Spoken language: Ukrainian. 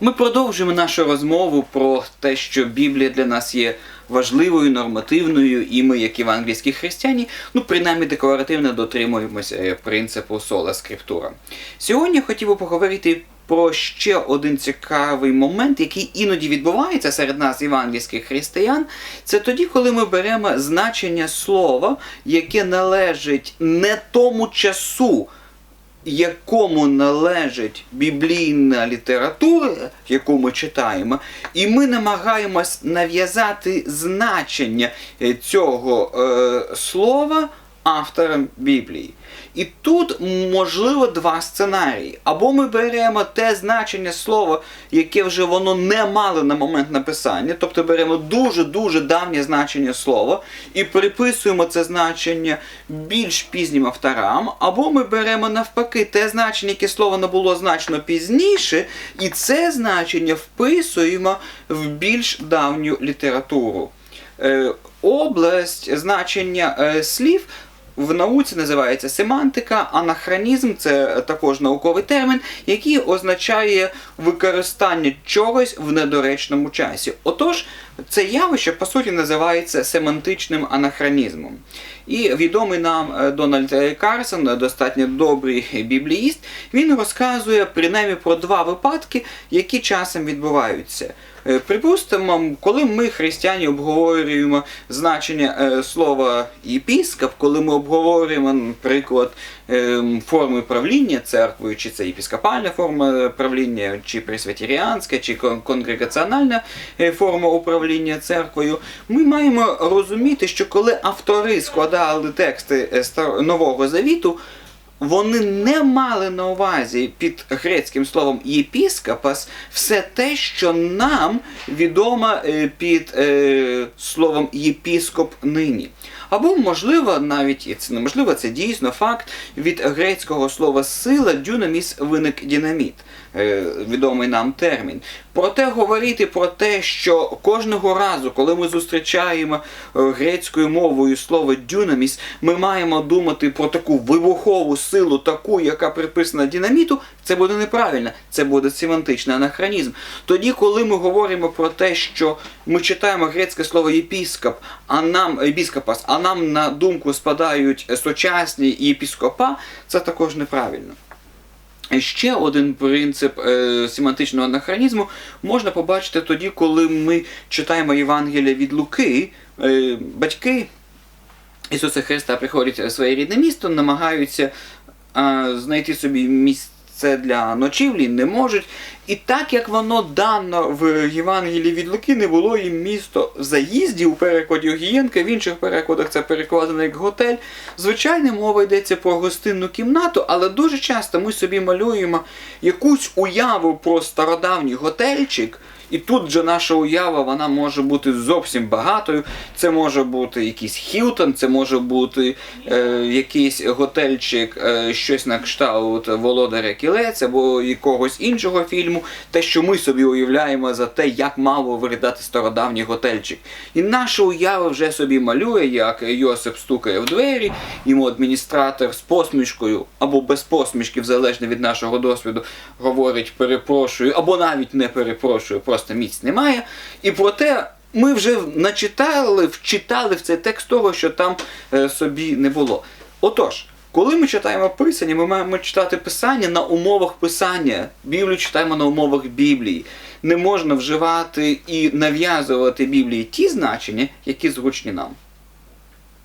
Ми продовжуємо нашу розмову про те, що Біблія для нас є важливою, нормативною, і ми, як євангельські християні, ну принаймні декларативно дотримуємося е, принципу сола скриптура. Сьогодні хотів би поговорити про ще один цікавий момент, який іноді відбувається серед нас, євангельських християн. Це тоді, коли ми беремо значення слова, яке належить не тому часу якому належить біблійна література, яку ми читаємо, і ми намагаємось нав'язати значення е, цього е, слова авторам Біблії. І тут можливо два сценарії. Або ми беремо те значення слова, яке вже воно не мало на момент написання, тобто беремо дуже-дуже давнє значення слова і приписуємо це значення більш пізнім авторам, або ми беремо навпаки те значення, яке слово набуло значно пізніше, і це значення вписуємо в більш давню літературу. Е, область значення е, слів в науці називається семантика, анахронізм це також науковий термін, який означає використання чогось в недоречному часі. Отож, це явище по суті називається семантичним анахронізмом. І відомий нам е, Дональд. Карсон, достатньо добрий бібліїст, він розказує принаймні про два випадки, які часом відбуваються. Е, Припустимо, коли ми, християни, обговорюємо значення е, слова єпіскоп, коли ми обговорюємо, наприклад, е, форми правління церквою, чи це єпіскопальна форма правління, чи пресвітеріанська, чи конгрегаціональна форма управління церквою, ми маємо розуміти, що коли автори складали тексти Нового Завіту, вони не мали на увазі під грецьким словом єпіскопас все те, що нам відомо е, під е, словом єпіскоп нині. Або, можливо, навіть і це неможливо, це дійсно факт від грецького слова сила дюнаміс виник динаміт, е, відомий нам термін. Проте говорити про те, що кожного разу, коли ми зустрічаємо е, грецькою мовою слово дюнаміс, ми маємо думати про таку вибухову силу, таку, яка приписана динаміту, це буде неправильно, це буде семантичний анахронізм. Тоді, коли ми говоримо про те, що ми читаємо грецьке слово єпіскоп, а нам епіскопас, а нам на думку спадають е, сучасні єпіскопа, це також неправильно. Ще один принцип е, семантичного анахронізму можна побачити тоді, коли ми читаємо Євангелія від Луки. Е, батьки Ісуса Христа приходять в своє рідне місто, намагаються е, знайти собі місце для ночівлі, не можуть. І так як воно дано в Євангелії від Луки, не було їм місто заїзді у перекладі Огієнка, в інших перекладах це перекладено як готель. Звичайно, мова йдеться про гостинну кімнату, але дуже часто ми собі малюємо якусь уяву про стародавній готельчик. І тут же наша уява вона може бути зовсім багатою. Це може бути якийсь Хілтон, це може бути е, якийсь готельчик, е, щось на кшталт Володаря Кілець або якогось іншого фільму, те, що ми собі уявляємо за те, як мало виглядати стародавній готельчик. І наша уява вже собі малює, як Йосип стукає в двері, йому адміністратор з посмішкою або без посмішки, залежно від нашого досвіду, говорить перепрошую, або навіть не перепрошую, просто місць немає. І проте ми вже начитали, вчитали в цей текст того, що там е, собі не було. Отож. Коли ми читаємо писання, ми маємо читати писання на умовах писання. Біблію читаємо на умовах Біблії. Не можна вживати і нав'язувати Біблії ті значення, які зручні нам.